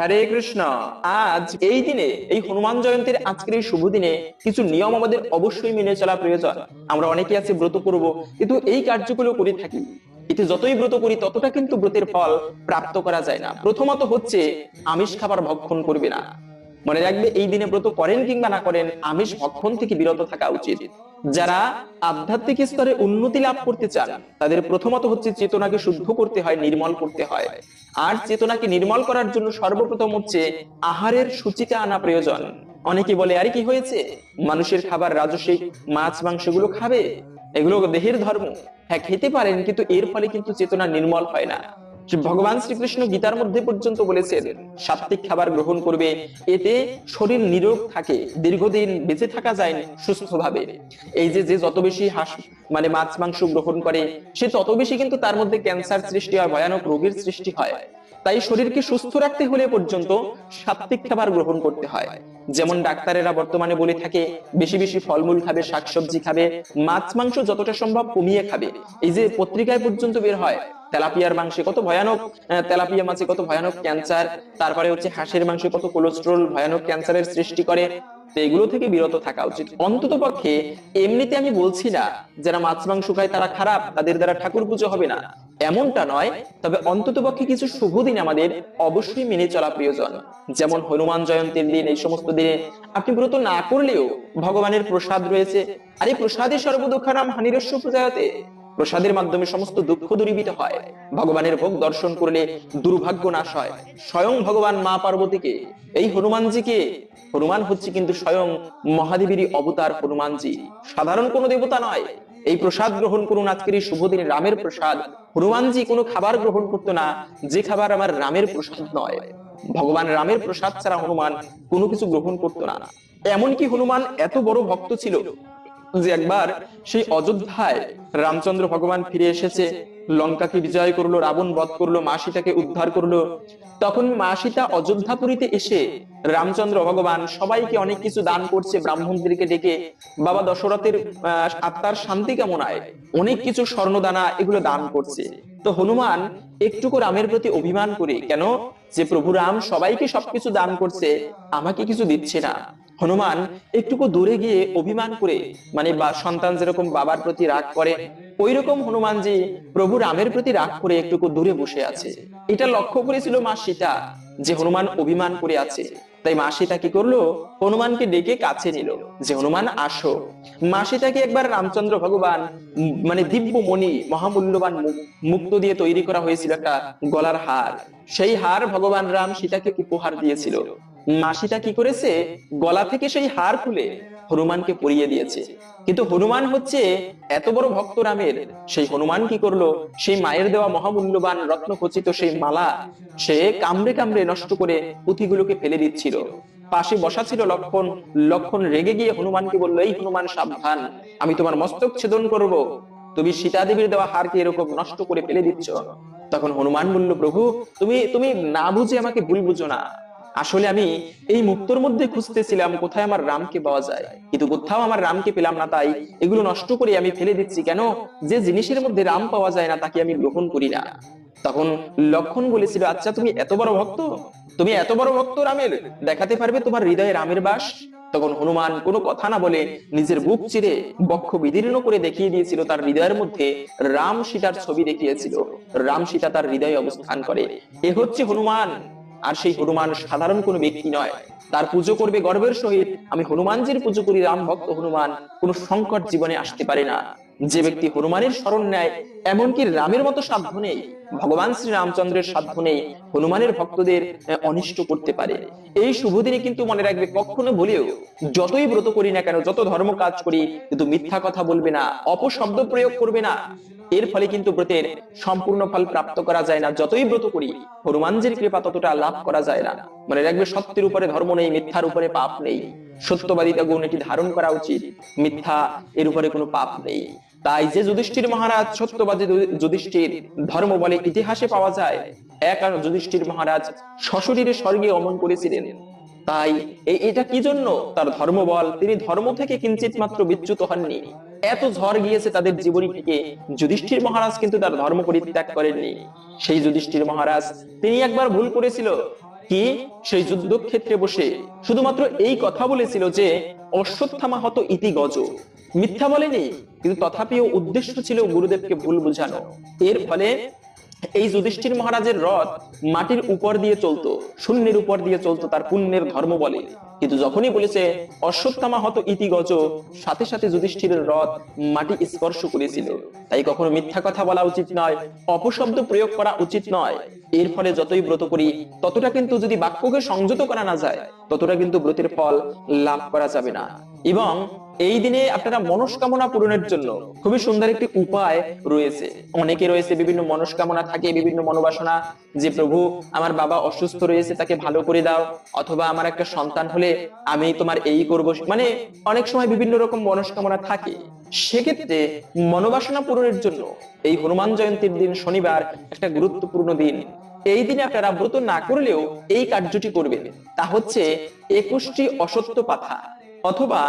হরে কৃষ্ণ। আজ এই দিনে, এই হনুমান জয়ন্তীর আজকের এই শুভ দিনে কিছু নিয়ম আমাদের অবশ্যই মেনে চলা প্রয়োজন। আমরা অনেকে আছে ব্রত করব কিন্তু এই কার্যগুলো করে থাকি। এতে যতই ব্রত করি, ততটা কিন্তু ব্রতের ফল প্রাপ্ত করা যায় না। প্রথমত হচ্ছে, আমিষ খাবার ভক্ষণ করবে না। মনে রাখবে, এই দিনে ব্রত করেন কিংবা না করেন, আমিষ ভক্ষণ থেকে বিরত থাকা উচিত। যারা আধ্যাত্মিক স্তরে উন্নতি লাভ করতে চান, তাদের প্রথমত হচ্ছে চেতনাকে শুদ্ধ করতে হয়, নির্মল করতে হয়। আর চেতনাকে নির্মল করার জন্য সর্বপ্রথম হচ্ছে আহারের সূচিটা আনা প্রয়োজন। অনেকে বলে, আরে, কি হয়েছে? মানুষের খাবার রাজস্বিক মাছ, মাংসগুলো খাবে? এগুলো দেহের ধর্ম। হ্যাঁ খেতে পারেন, কিন্তু এর ফলে কিন্তু চেতনা নির্মল হয় না। ভগবান শ্রীকৃষ্ণ গীতার মধ্যে পর্যন্ত বলেছেন সাত্বিক খাবার গ্রহণ করবে, এতে শরীর নিরোগ থাকে, দীর্ঘদিন বেঁচে থাকা যায় সুস্থভাবে। এই যে যে যত বেশি হাস মানে মাছ, মাংস গ্রহণ করে, সে তত বেশি কিন্তু তার মধ্যে ক্যান্সার সৃষ্টি হয়, ভয়ানক রোগের সৃষ্টি হয়। তাই শরীরকে সুস্থ রাখতে হলে পর্যন্ত সাত্বিক খাবার গ্রহণ করতে হয়। যেমন ডাক্তারেরা বর্তমানে বলে থাকে, বেশি বেশি ফলমূল খাবে, শাকসবজি খাবে, মাছ, মাংস যতটা সম্ভব কমিয়ে খাবে। এই যে পত্রিকায় পর্যন্ত বের হয় তেলাপিয়ার মাংসে কত ভয়ানক তেলাপিয়া মাছে কত ভয়ানক ক্যান্সার তারপরে হচ্ছে হাঁসের মাংসে কত কোলেস্ট্রল ভয়ানক ক্যান্সারের সৃষ্টি করে এগুলো থেকে বিরত থাকা উচিত। অন্তত পক্ষে এমনিতে আমি বলছি না, যারা মাছ মাংস খায় তারা খারাপ, তাদের দ্বারা ঠাকুর পুজো হবে না। এমনটা নয়, তবে অন্তত পক্ষে কিছু শুভ দিন আমাদের অবশ্যই মেনে চলা প্রয়োজন। যেমন হনুমান জয়ন্তীর দিন, এই সমস্ত দিনে আপনি ব্রত না করলেও ভগবানের প্রসাদ রয়েছে। আরে প্রসাদে সর্বদুঃখানাম হানিরস্য প্রজায়তে প্রসাদের মাধ্যমে সমস্ত দুঃখ দূরীভূত হয়। ভগবানের ভোগ দর্শন করলে দুর্ভাগ্য নাশ হয়। স্বয়ং ভগবান মা পার্বতীকে, এই হনুমানজিকে। হনুমান হচ্ছে কিন্তু স্বয়ং মহাদেবীরই অবতার হনুমানজি। সাধারণ কোনো দেবতা নয়। এই প্রসাদ গ্রহণ করুন আজকের এই শুভ দিনে রামের প্রসাদ। হনুমানজি কোনো খাবার গ্রহণ করতো না, যে খাবার আমার রামের প্রসাদ নয়। ভগবান রামের প্রসাদ ছাড়া হনুমান কোনো কিছু গ্রহণ করতো না। এমনকি হনুমান এত বড় ভক্ত ছিল যে একবার সেই অযোধ্যায় রামচন্দ্র ভগবান ফিরে এসেছে, লঙ্কাকে বিজয় করল, রাবণ বধ করল মা সীতাকে উদ্ধার করল। তখন মা সীতা অযোধ্যাপুরীতে এসে রামচন্দ্র ভগবান সবাইকে অনেক কিছু দান করছে ব্রাহ্মণদেরকে ডেকে। বাবা দশরথের আত্মার শান্তি কেমন কামনায় অনেক কিছু স্বর্ণদানা এগুলো দান করছে। তো হনুমান একটুকু রামের প্রতি অভিমান করে, কেন? যে প্রভু রাম সবাইকে সবকিছু দান করছে, আমাকে কিছু দিচ্ছে না। হনুমান একটুকু দূরে গিয়ে অভিমান করে মানে বা সন্তান যেরকম বাবার প্রতি রাগ করে ওই রকম হনুমানজি প্রভু রামের প্রতি রাগ করে একটুকু দূরে বসে আছে। এটা লক্ষ্য করেছিল মা সীতা, যে হনুমান অভিমান করে আছে। তাই মা সীতা কি করল? হনুমানকে ডেকে কাছে নিল, যে হনুমান, আসো। মা সীতাকে একবার রামচন্দ্র ভগবান মানে দিব্য মণি, মহামূল্যবান মুক্ত দিয়ে তৈরি করা হয়েছিল একটা গলার হার। সেই হার ভগবান রাম সীতাকে উপহার দিয়েছিল। মা সীতা কি করেছে? গলা থেকে সেই হার খুলে হনুমানকে পরিয়ে দিয়েছে। কিন্তু হনুমান হচ্ছে এত বড় ভক্ত রামের। সেই হনুমান কি করল? সেই মায়ের দেওয়া মহামূল্যবান রত্নখচিত সেই মালা সে কামড়ে কামড়ে নষ্ট করে পুঁথিগুলোকে ফেলে দিচ্ছিল। পাশে বসা ছিল লক্ষণ। লক্ষণ রেগে গিয়ে হনুমানকে বলল, এই হনুমান, সাবধান। আমি তোমার মস্তক ছেদন করব। তুমি সীতা দেবীর দেওয়া হারকে এরকম নষ্ট করে ফেলে দিচ্ছ। তখন হনুমান বলল, প্রভু, তুমি তুমি না বুঝে আমাকে ভুল বুঝো না। আসলে আমি এই মুক্তর মধ্যে খুঁজতেছিলাম কোথায় আমার রামকে পাওয়া যায়। কিন্তু কোথাও আমার রামকে পেলাম না তাই এগুলো নষ্ট করে আমি ফেলে দিচ্ছি কেন? যে জিনিসের মধ্যে রাম পাওয়া যায় না তাকে আমি গ্রহণ করি না। তখন লক্ষণ বলেছিল আচ্ছা তুমি এত বড় ভক্ত? তুমি এত বড় ভক্ত রামের? দেখাতে পারবে তোমার হৃদয়ে রামের বাস? তখন হনুমান কোনো কথা না বলে নিজের বুক চিরে বক্ষ বিদীর্ণ করে দেখিয়ে দিয়েছিল, তার হৃদয়ের মধ্যে রাম সীতার ছবি দেখিয়েছিল। রাম সীতা তার হৃদয়ে অবস্থান করে। এ হচ্ছে হনুমান। আর সেই হনুমান সাধারণ কোনো ব্যক্তি নয়। তার পুজো করবে গর্বের সহিত। আমি হনুমানজির পুজো করি, রাম ভক্ত হনুমান। কোনো সংকট জীবনে আসতে পারে না। যে ব্যক্তি হনুমানের স্মরণ নেয়, এমনকি রামের মতো সাধ্য নেই। ভগবান শ্রী রামচন্দ্রের সাধ্য নেই হনুমানের ভক্তদের অনিষ্ট করতে পারে। এই শুভ দিনে কিন্তু মনে রাখবে, কখনো বলেও যতই ব্রত করি না কেন, যত ধর্ম কাজ করি, কিন্তু মিথ্যা কথা বলবে না, অপশব্দ প্রয়োগ করবে না। এর ফলে কিন্তু ব্রতের সম্পূর্ণ ফল প্রাপ্ত করা যায় না। যতই ব্রত করি, হনুমানজির কৃপা ততটা লাভ করা যায় না। মনে রাখবে, সত্যের উপরে ধর্ম নেই, মিথ্যার উপরে পাপ নেই। সত্যবাদিতা গুণ এটি ধারণ করা উচিত, মিথ্যা এর উপরে কোনো পাপ নেই। তাই যে যুধিষ্ঠির মহারাজ সত্যবাদী যুধিষ্ঠির ধর্ম বলে ইতিহাসে পাওয়া যায়, এক যুধিষ্ঠির মহারাজ সশরীরে স্বর্গে অমন করেছিলেন। তাই এটা কি জন্য? তার ধর্মবল তিনি ধর্ম থেকে কিঞ্চিত মাত্র বিচ্যুত হননি। এত ঝড় গিয়েছে তাদের জীবনী থেকে, যুধিষ্ঠির মহারাজ কিন্তু তার ধর্ম পরিত্যাগ করেননি। সেই যুধিষ্ঠির মহারাজ, তিনি একবার ভুল করেছিল। কি? সেই যুদ্ধক্ষেত্রে বসে। শুধুমাত্র এই কথা বলেছিল যে অশ্বত্থামা হত ইতি গজ। মিথ্যা বলেনি, কিন্তু তথাপিও উদ্দেশ্য ছিল গুরুদেবকে ভুল বোঝানো। এর ফলে এই যুধিষ্ঠির মহারাজের রথ মাটির উপর দিয়ে চলতো, শূন্যের উপর দিয়ে চলতো তার পুণ্যের ধর্ম বলে। কিন্তু যখনই বলেছে, অশ্বত্থামা হত ইতি গজ সাথে সাথে যুধিষ্ঠিরের রথ মাটি স্পর্শ করেছিল। তাই কখনো মিথ্যা কথা বলা উচিত নয়, অপশব্দ প্রয়োগ করা উচিত নয়। এর ফলে যতই ব্রত করি, ততটা কিন্তু যদি বাক্যকে সংযত করা না যায়, ততটা কিন্তু ব্রতের ফল লাভ করা যাবে না। এবং এই দিনে আপনারা মনস্কামনা পূরণের জন্য খুবই সুন্দর একটি উপায় রয়েছে। অনেকে রয়েছে, বিভিন্ন মনস্কামনা থাকে, বিভিন্ন মনোবাসনা যে, প্রভু, আমার বাবা অসুস্থ রয়েছে, তাকে ভালো করে দাও। অথবা আমার একটা সন্তান হলে আমি তোমার এই করব। মানে অনেক সময় বিভিন্ন রকম মনস্কামনা থাকে। সেক্ষেত্রে মনোবাসনা পূরণের জন্য এই হনুমান জয়ন্তীর দিন শনিবার একটা গুরুত্বপূর্ণ দিন। এই দিনে আপনারা ব্রত না করলেও এই কার্যটি করবেন। তা হচ্ছে একুশটি অসত্য পাতা অথবা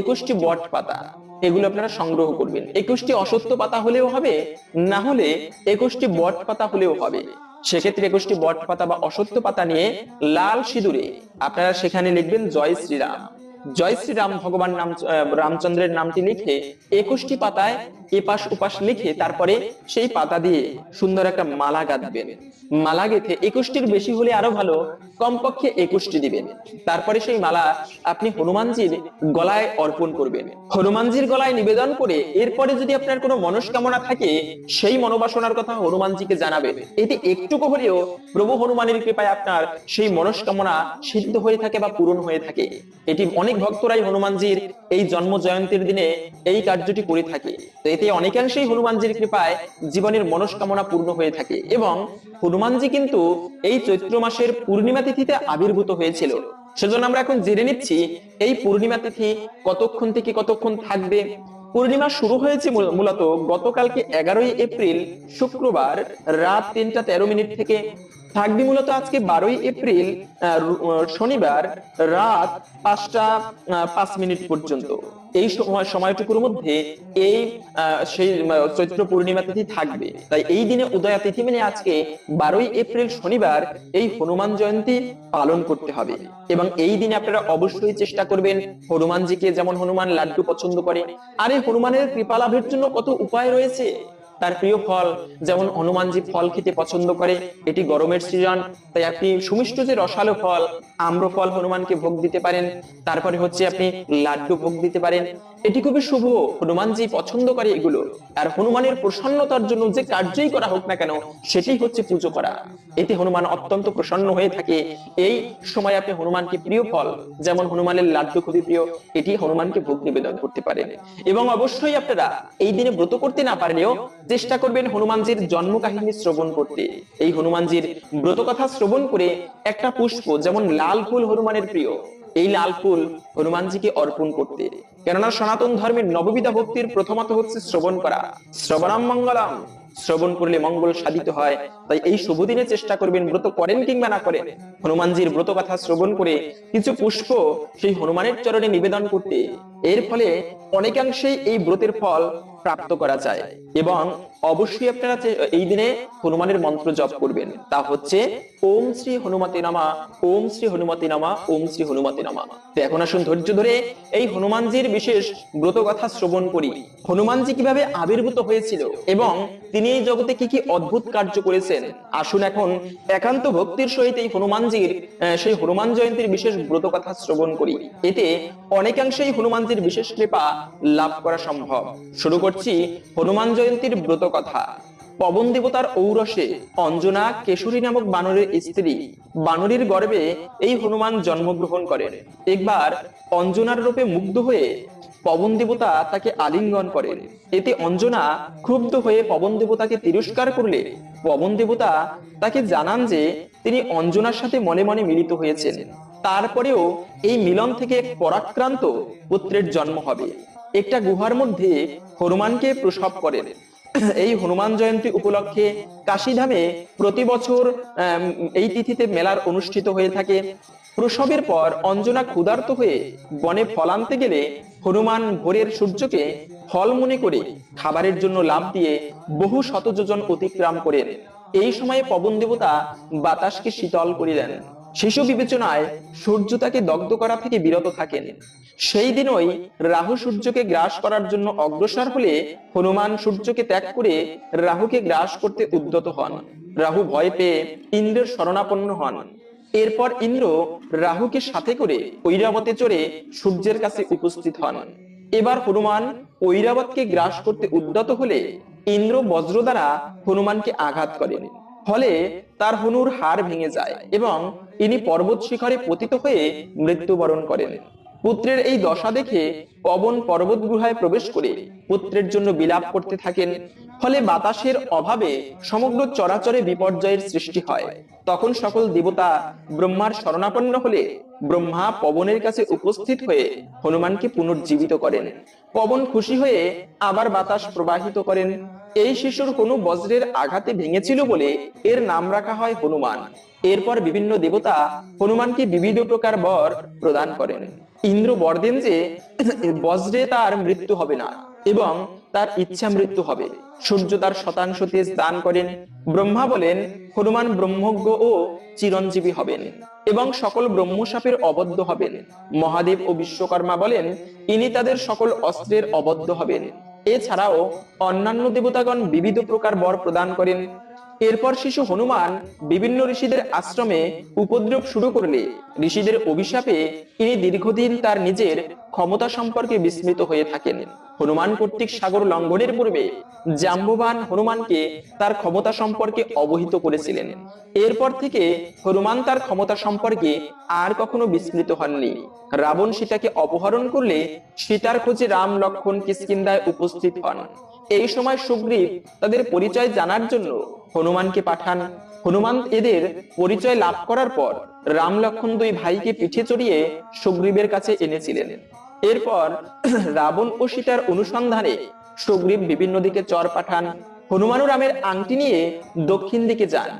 একুশটি বট পাতা, এগুলো আপনারা সংগ্রহ করবেন। একুশটি অসত্য পাতা হলেও হবে, না হলে একুশটি বট পাতা হলেও হবে। সেক্ষেত্রে একুশটি বট পাতা বা অসত্য পাতা নিয়ে লাল সিঁদুরে আপনারা সেখানে লিখবেন জয় শ্রীরাম। জয় শ্রীরাম ভগবান নাম রামচন্দ্রের নামটি লিখে একুশটি পাতায় এপাশ ওপাশ লিখে তারপরে সেই পাতা দিয়ে সুন্দর একটা মালা গাঁথবেন। মালা গেঁথে একুশটির বেশি হলে আরও ভালো। কমপক্ষে একুশটি দিবেন। তারপরে সেই মালা আপনি হনুমানজির গলায় অর্পণ করবেন। হনুমানজির গলায় নিবেদন করে এরপরে যদি আপনার কোনো মনস্কামনা থাকে, সেই মনোবাসনার কথা হনুমানজিকে জানাবেন। এতে একটুকু হলেও প্রভু হনুমানের কৃপায় আপনার সেই মনস্কামনা সিদ্ধ হয়ে থাকে বা পূরণ হয়ে থাকে। এটি অনেক ভক্তরাই হনুমানজির এই জন্ম জয়ন্তীর দিনে এই কার্যটি করে থাকে। তো এতে অনেকাংশেই হনুমানজির কৃপায় জীবনের মনস্কামনা পূর্ণ হয়ে থাকে এবং হনুমানজি কিন্তু এই চৈত্র মাসের পূর্ণিমা তিথিতে আবির্ভূত হয়েছিল। সেজন্য আমরা এখন জেনে নিচ্ছি এই পূর্ণিমা তিথি কতক্ষণ থেকে কতক্ষণ থাকবে। পূর্ণিমা শুরু হয়েছে মূলত গতকালকে এগারোই এপ্রিল শুক্রবার রাত তিনটা তেরো মিনিট থেকে। থাকবে মূলত আজকে বারোই এপ্রিল শনিবার রাত পাঁচটা পাঁচ মিনিট পর্যন্ত। এই সময়, সময়টুকুর মধ্যে এই সেই চৈত্র পূর্ণিমা তিথি থাকবে। তাই এই দিনে উদয়া তিথি মানে আজকে বারোই এপ্রিল, শনিবার এই হনুমান জয়ন্তী পালন করতে হবে। এবং এই দিনে আপনারা অবশ্যই চেষ্টা করবেন হনুমানজিকে যেমন হনুমান লাড্ডু পছন্দ করে আর এই হনুমানের কৃপা লাভের জন্য কত উপায় রয়েছে? তার প্রিয় ফল, যেমন হনুমানজি ফল খেতে পছন্দ করে, এটি গরমের সিজন তাই আপনি সুমিষ্ট যে রসালো ফল, আম্র ফল হনুমানকে ভোগ দিতে পারেন, তারপরে হচ্ছে আপনি লাড্ডু ভোগ দিতে পারেন। এটি খুবই শুভ, হনুমানজি পছন্দ করে এগুলো। আর হনুমানের প্রসন্নতার জন্য যে কার্যই করা হোক না কেন, সেটি হচ্ছে পুজো করা। এতে হনুমান অত্যন্ত প্রসন্ন হয়ে থাকে। এই সময় আপনি হনুমানকে প্রিয় ফল, যেমন হনুমানের লাড্ডু খুবই প্রিয়, এটি হনুমানকে ভোগ নিবেদন করতে পারেন। এবং অবশ্যই আপনারা এই দিনে ব্রত করতে না পারলেও চেষ্টা করবেন হনুমানজির জন্ম কাহিনী শ্রবণ করতে। এই হনুমানজির ব্রত কথা শ্রবণ করে একটা পুষ্প, যেমন লাল ফুল হনুমানের প্রিয়, এই লাল ফুল হনুমানজিকে অর্পণ করতে। কেননা সনাতন ধর্মের নববিধা ভক্তির প্রথমত হচ্ছে শ্রবণ করা। শ্রবণাম মঙ্গলম। শ্রবণ করলে মঙ্গল সাধিত হয়। তাই এই শুভ দিনে চেষ্টা করবেন ব্রত করেন কিংবা না করেন। হনুমানজির ব্রত কথা শ্রবণ করে কিছু পুষ্প সেই হনুমানের চরণে নিবেদন করতে। এর ফলে অনেকাংশেই এই ব্রতের ফল প্রাপ্ত করা যায়। এবং অবশ্যই আপনারা এই দিনে হনুমানের মন্ত্র জপ করবেন, তা হচ্ছে, ওম শ্রী হনুমতে নামা, ওম শ্রী হনুমতে নামা, ওম শ্রী হনুমতে নামা। তো এখন আসুন ধৈর্য ধরে এই হনুমানজির বিশেষ ব্রত কথা শ্রবণ করি। হনুমানজি কীভাবে আবির্ভূত হয়েছিল এবং তিনি এই জগতে কি কি অদ্ভুত কার্য করেছেন? আসুন এখন একান্ত ভক্তির সহিত এই হনুমানজির সেই হনুমান জয়ন্তীর বিশেষ ব্রত কথা শ্রবণ করি। এতে অনেকাংশেই হনুমানজির বিশেষ কৃপা লাভ করা সম্ভব। শুরু করছি হনুমান জয়ন্তীর ব্রত কথা। পবন দেবতার ঔরসে অঞ্জনা কেশরী নামক বানরের স্ত্রী বানরীর গর্ভে এই হনুমান জন্মগ্রহণ করেন। একবার অঞ্জনার রূপে মুগ্ধ হয়ে পবন দেবতা তাকে আলিঙ্গন করেন। এতে অঞ্জনা ক্ষুব্ধ হয়ে পবন দেবতাকে তিরস্কার করলে পবন দেবতা তাকে জানান যে তিনি অঞ্জনার সাথে মনে মনে মিলিত হয়েছেন। তারপরেও এই মিলন থেকে পরাক্রান্ত পুত্রের জন্ম হবে। একটা গুহার মধ্যে হনুমানকে প্রসব করেন। এই হনুমান জয়ন্তী উপলক্ষে কাশীধামে প্রতি বছর এই তিথিতে মেলার অনুষ্ঠিত হয়ে থাকে। প্রসবের পর অঞ্জনা ক্ষুধার্ত হয়ে বনে ফল আনতে গেলে হনুমান ভোরের সূর্যকে ফল মনে করে খাবারের জন্য লাভ দিয়ে বহু শত যোজন অতিক্রম করেন। এই সময়ে পবন দেবতা বাতাসকে শীতল করিলেন। শিশু বিবেচনায় সূর্য তাকে দগ্ধ করা থেকে বিরত থাকেন। সেই দিনই রাহু সূর্যকে গ্রাস করার জন্য অগ্রসর হলে হনুমান সূর্যকে ত্যাগ করে রাহুকে গ্রাস করতে উদ্যত হন। রাহু ভয় পেয়ে ইন্দ্রের শরণাপন্ন হন। এরপর ইন্দ্র রাহুকে সাথে করে ঐরাবতে চড়ে সূর্যের কাছে উপস্থিত হন। এবার হনুমান ঐরাবতকে গ্রাস করতে উদ্যত হলে ইন্দ্র বজ্র দ্বারা হনুমানকে আঘাত করেন। ফলে তার হনুর হাড় ভেঙে যায় এবং ইনি পর্বত শিখরে পতিত হয়ে মৃত্যুবরণ করেন। পুত্রের এই দশা দেখে পবন পর্বত গুহায় প্রবেশ করে পুত্রের জন্য বিলাপ করতে থাকেন। ফলে বাতাসের অভাবে সমগ্র চরাচরে বিপর্যয়ের সৃষ্টি হয়। তখন সকল দেবতা ব্রহ্মার শরণাপন্ন হলে ব্রহ্মা পবনের কাছে উপস্থিত হয়ে হনুমানকে পুনর্জীবিত করেন। পবন খুশি হয়ে আবার বাতাস প্রবাহিত করেন। এই শিশুর কোনো বজ্রের আঘাতে ভেঙেছিল বলে এর নাম রাখা হয় হনুমান। এরপর বিভিন্ন দেবতা হনুমানকে বিবিধ প্রকার বর প্রদান করেন। ইন্দ্র বর দেন যে, বজ্রে তার মৃত্যু হবে না এবং তার ইচ্ছা মৃত্যু হবে। সূর্য তার শতাংশ তেজ দান করেন। ব্রহ্মা বলেন, হনুমান ব্রহ্মজ্ঞ ও চিরঞ্জীবী হবেন এবং সকল ব্রহ্মসাপের অবদ্ধ হবেন। মহাদেব ও বিশ্বকর্মা বলেন, ইনি তাদের সকল অস্ত্রের অবদ্ধ হবেন। এছাড়াও অন্যান্য দেবতাগণ বিবিধ প্রকার বর প্রদান করেন। এরপর শিশু হনুমান বিভিন্ন ঋষিদের আশ্রমে উপদ্রব শুরু করলে ঋষিদের অভিশাপে তিনি দীর্ঘদিন তার নিজের ক্ষমতা সম্পর্কে বিস্মিত হয়ে থাকেন। হনুমান কর্তৃক সাগর লঙ্ঘনের পূর্বে জাম্ববান হনুমানকে তার ক্ষমতা সম্পর্কে অবহিত করেছিলেন। এরপর থেকে হনুমান তার ক্ষমতা সম্পর্কে আর কখনো বিস্মৃত হননি। রাবণ সীতাকে অপহরণ করলে সীতার খোঁজে রাম, লক্ষণ কিষ্কিন্দায় উপস্থিত হন। এই সময় সুগ্রীব তাদের পরিচয় জানার জন্য হনুমানকে পাঠান। হনুমান এদের পরিচয় লাভ করার পর রাম, লক্ষণ দুই ভাইকে পিঠে চড়িয়ে সুগ্রীবের কাছে এনেছিলেন। এরপর রাবণ ও সীতার অনুসন্ধানে সুগ্রীব বিভিন্ন দিকে চর পাঠান। হনুমান রামের আংটি নিয়ে দক্ষিণ দিকে যান।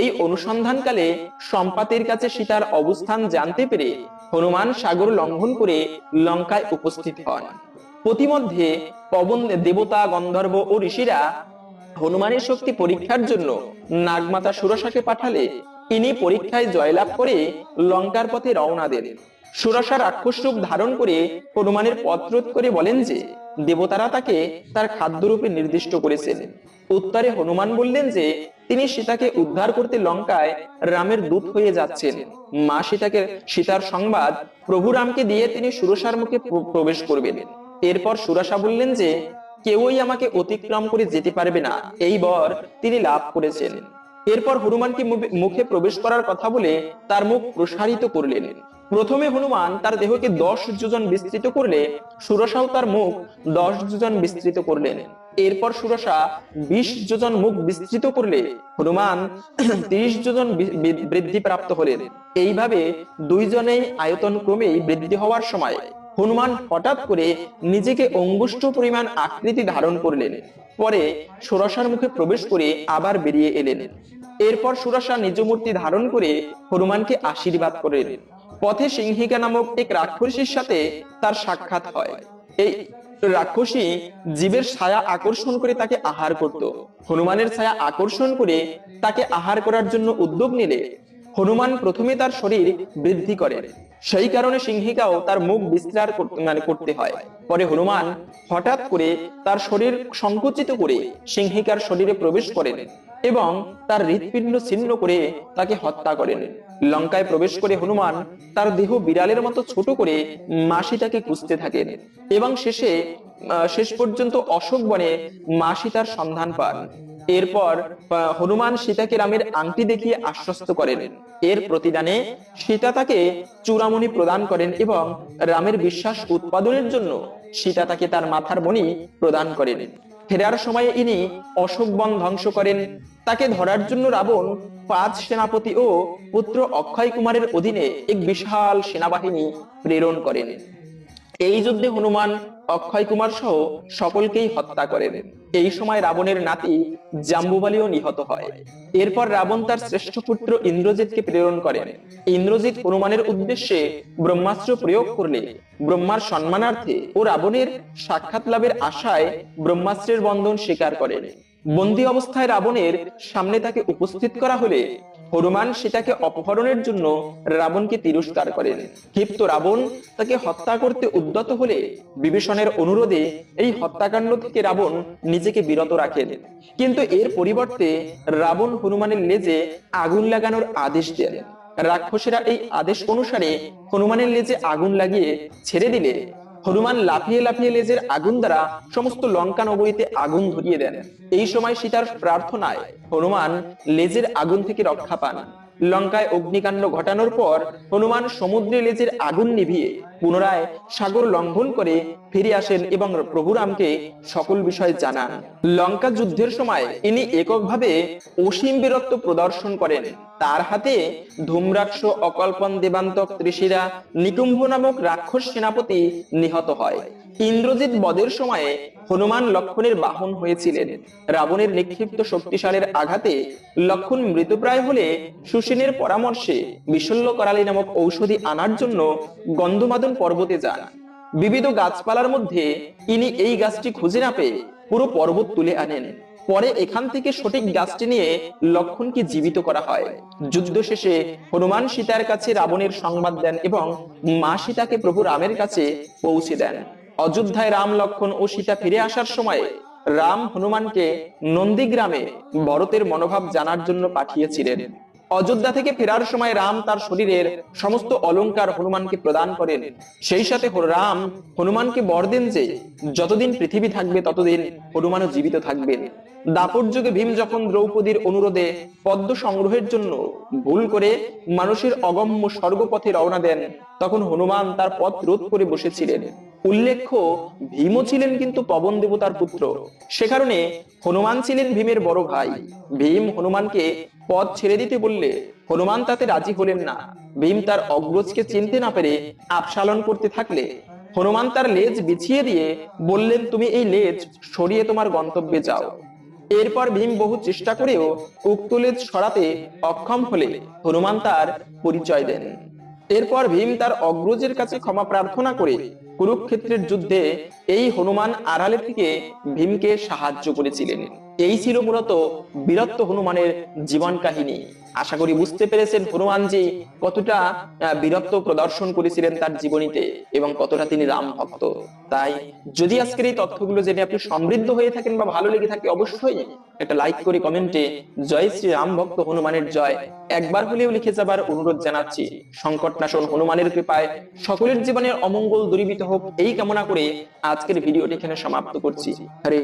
এই অনুসন্ধানকালে সম্পাতের কাছে সীতার অবস্থান জানতে পেরে হনুমান সাগর লঙ্ঘন করে লঙ্কায় উপস্থিত হন। প্রতিমধ্যে পবন, দেবতা, গন্ধর্ব ও ঋষিরা হনুমানের শক্তি পরীক্ষার জন্য নাগমাতা সুরসাকে পাঠালে। ইনি পরীক্ষায় জয়লাভ করে লঙ্কার পথে রওনা দেন। সুরসা রাক্ষস রূপ ধারণ করে হনুমানের পত্রোধ করে বলেন যে, দেবতারা তাকে তার খাদ্যরূপে নির্দিষ্ট করেছেন। উত্তরে হনুমান বললেন যে, তিনি সীতাকে উদ্ধার করতে লঙ্কায় রামের দূত হয়ে যাচ্ছেন। মা সীতাকে, সীতার সংবাদ প্রভু রামকে দিয়ে তিনি সুরসার মুখে প্রবেশ করবেন। এরপর সুরসা বললেন যে, কেউই আমাকে অতিক্রম করে যেতে পারবে না। এই বর তিনি লাভ করেছেন। এরপর হনুমানকে মুখে প্রবেশ করার কথা বলে তার মুখ প্রসারিত করলেন। প্রথমে হনুমান তার দেহকে দশ যোজন বিস্তৃত করলে, সুরসাও তার মুখ দশ যোজন বিস্তৃত করলেন। এরপর সুরসা বিশ যোজন মুখ বিস্তৃত করলে, হনুমান তিরিশ যোজন বৃদ্ধি প্রাপ্ত হলেন। এইভাবে দুইজনেই আয়তন ক্রমেই বৃদ্ধি হওয়ার সময় হনুমান হঠাৎ করে নিজেকে অঙ্গুষ্ঠ পরিমাণ আকৃতি ধারণ করলেন। পরে সুরসার মুখে প্রবেশ করে আবার বেরিয়ে এলেন। এরপর সুরসা নিজ মূর্তি ধারণ করে হনুমানকে আশীর্বাদ করলেন পথে সিংহিকা নামক এক রাক্ষসীর সাথে তার সাক্ষাৎ হয়। এই রাক্ষসী জীবের ছায়া আকর্ষণ করে তাকে আহার করত। হনুমানের ছায়া আকর্ষণ করে তাকে আহার করার জন্য উদ্যোগ নিলে হনুমান প্রথমে তার শরীর বৃদ্ধি করে। সেই কারণে সিংহিকাও তার মুখ বিস্তার মানে করতে হয়। পরে হনুমান হঠাৎ করে তার শরীর সংকুচিত করে সিংহিকার শরীরে প্রবেশ করেন এবং তার হৃৎপিণ্ড ছিন্ন করে তাকে হত্যা করেন। লঙ্কায় প্রবেশ করে হনুমান তার দেহ বিড়ালের মতো ছোট করে মাসিটাকে খুঁজতে থাকেন এবং শেষে শেষ পর্যন্ত অশোক বনে মাসি তার সন্ধান পান। এরপর হনুমান সীতাকে রামের আংটি দেখিয়ে আশ্বস্ত করেন। এর প্রতিদানে সীতা তাকে চূড়ামণি প্রদান করেন এবং রামের বিশ্বাস উৎপাদনের জন্য সীতা তাকে তার মাথার মণি প্রদান করেন। ফেরার সময় ইনি অশোক বন ধ্বংস করেন। তাকে ধরার জন্য রাবণ, পাঁচ সেনাপতি ও পুত্র অক্ষয় কুমারের অধীনে এক বিশাল সেনাবাহিনী প্রেরণ করেন। এই যুদ্ধে হনুমান, অক্ষয় কুমার সহ সকলকেই হত্যা করেন। এই সময় রাবণের নাতি জাম্বুবালিও নিহত হয়। এরপর রাবণ তার শ্রেষ্ঠ পুত্র ইন্দ্রজিৎকে প্রেরণ করেন। ইন্দ্রজিৎ হনুমানের উদ্দেশ্যে ব্রহ্মাস্ত্র প্রয়োগ করলে ব্রহ্মার সম্মানার্থে ও রাবণের সাক্ষাৎ লাভের আশায় ব্রহ্মাস্ত্রের বন্ধন স্বীকার করেন। বন্দী অবস্থায় রাবণের সামনে তাকে উপস্থিত করা হলে হনুমান সীতাকে অপহরণের জন্য রাবণকে তিরস্কার করেন। ক্ষিপ্ত রাবণ তাকে হত্যা করতে উদ্যত হলে বিভীষণের অনুরোধে এই হত্যাকাণ্ড থেকে রাবণ নিজেকে বিরত রাখেন। কিন্তু এর পরিবর্তে রাবণ হনুমানের লেজে আগুন লাগানোর আদেশ দেন। রাক্ষসেরা এই আদেশ অনুসারে হনুমানের লেজে আগুন লাগিয়ে ছেড়ে দিলে হনুমান লাফিয়ে লাফিয়ে লেজের আগুন দ্বারা সমস্ত লঙ্কা নগরীতে আগুন ধরিয়ে দেন। এই সময় সীতার প্রার্থনায় হনুমান লেজের আগুন থেকে রক্ষা পান। লঙ্কায় অগ্নিকাণ্ড ঘটানোর পর হনুমান সমুদ্রে লেজের আগুন নিভিয়ে পুনরায় সাগর লঙ্ঘন করে ফিরে আসেন এবং প্রভু রামকে সকল বিষয় জানান। লঙ্কা যুদ্ধের সময় ইনি এককভাবে অসীম বীরত্ব প্রদর্শন করেন। তার হাতে ধূম্রাক্ষ অকল্পন দেবান্তক ত্রিশিরা নিকুম্ভ নামক রাক্ষস সেনাপতি নিহত হয়। ইন্দ্রজিৎ বদের সময়ে হনুমান লক্ষণের বাহন হয়েছিলেন। রাবণের নিক্ষিপ্ত শক্তিশালের আঘাতে লক্ষণ মৃতপ্রায় হলে সুসেনের পরামর্শে বিশল্য করালি নামক ঔষধি আনার জন্য গন্ধমাদন পর্বতে যান। বিবিধ গাছপালার মধ্যে ইনি এই গাছটি খুঁজে না পেয়ে পুরো পর্বত তুলে আনেন। পরে এখান থেকে সঠিক গাছটি নিয়ে লক্ষণকে জীবিত করা হয়। যুদ্ধ শেষে হনুমান সীতার কাছে রাবণের সংবাদ দেন এবং মা সীতাকে প্রভু রামের কাছে পৌঁছে দেন। অযোধ্যায় রাম লক্ষণ ও সীতা ফিরে আসার সময় রাম হনুমানকে নন্দীগ্রামে ভরতের মনোভাব জানার জন্য পাঠিয়েছিলেন। অযোধ্যা থেকে ফেরার সময় রাম তার শরীরের সমস্ত অলঙ্কার হনুমানকে প্রদান করেন। সেই সাথে রাম হনুমানকে বর দেন যে, যতদিন পৃথিবী থাকবে, ততদিন হনুমানও জীবিত থাকবেন। দাপর যুগে ভীম যখন দ্রৌপদীর অনুরোধে পদ্ম সংগ্রহের জন্য ভুল করে মানুষের অগম্য স্বর্গপথে রওনা দেন, তখন হনুমান তার পথ রোধ করে বসেছিলেন। উল্লেখ্য, ভীমও ছিলেন কিন্তু পবন দেবতার পুত্র। সে কারণে হনুমান ছিলেন ভীমের বড় ভাই। ভীম হনুমানকে পথ ছেড়ে দিতে বললে হনুমান তাতে রাজি হলেন না। ভীম তার অগ্রজকে চিনতে না পেরে আপসালন করতে থাকলে হনুমান তার লেজ বিছিয়ে দিয়ে বললেন, তুমি এই লেজ সরিয়ে তোমার গন্তব্যে যাও। এরপর ভীম বহু চেষ্টা করেও উক্ত সরাতে অক্ষম হলে হনুমান তার পরিচয় দেন। এরপর ভীম তার অগ্রজের কাছে ক্ষমা প্রার্থনা করে কুরুক্ষেত্রের যুদ্ধে এই হনুমান আড়ালে থেকে ভীমকে সাহায্য করেছিলেন। এই ছিল মূলত বীরত্ব হনুমানের জীবন কাহিনী। আশা করি বুঝতে পেরেছেন হনুমানজি কতটা বীরত্ব প্রদর্শন করেছিলেন তার জীবনীতে এবং কতটা তিনি রাম ভক্ত। তাই যদি আজকের এই তথ্যগুলো জেনে আপনি সমৃদ্ধ হয়ে থাকেন বা ভালো লেগে থাকে, অবশ্যই একটা লাইক করে কমেন্টে জয় শ্রী রাম ভক্ত হনুমানের জয় একবার হলেও লিখে যাবার অনুরোধ জানাচ্ছি। সংকট নাশন হনুমানের কৃপায় সকলের জীবনের অমঙ্গল দূরীভূত হোক, এই কামনা করে আজকের ভিডিওটি এখানে সমাপ্ত করছি। হরে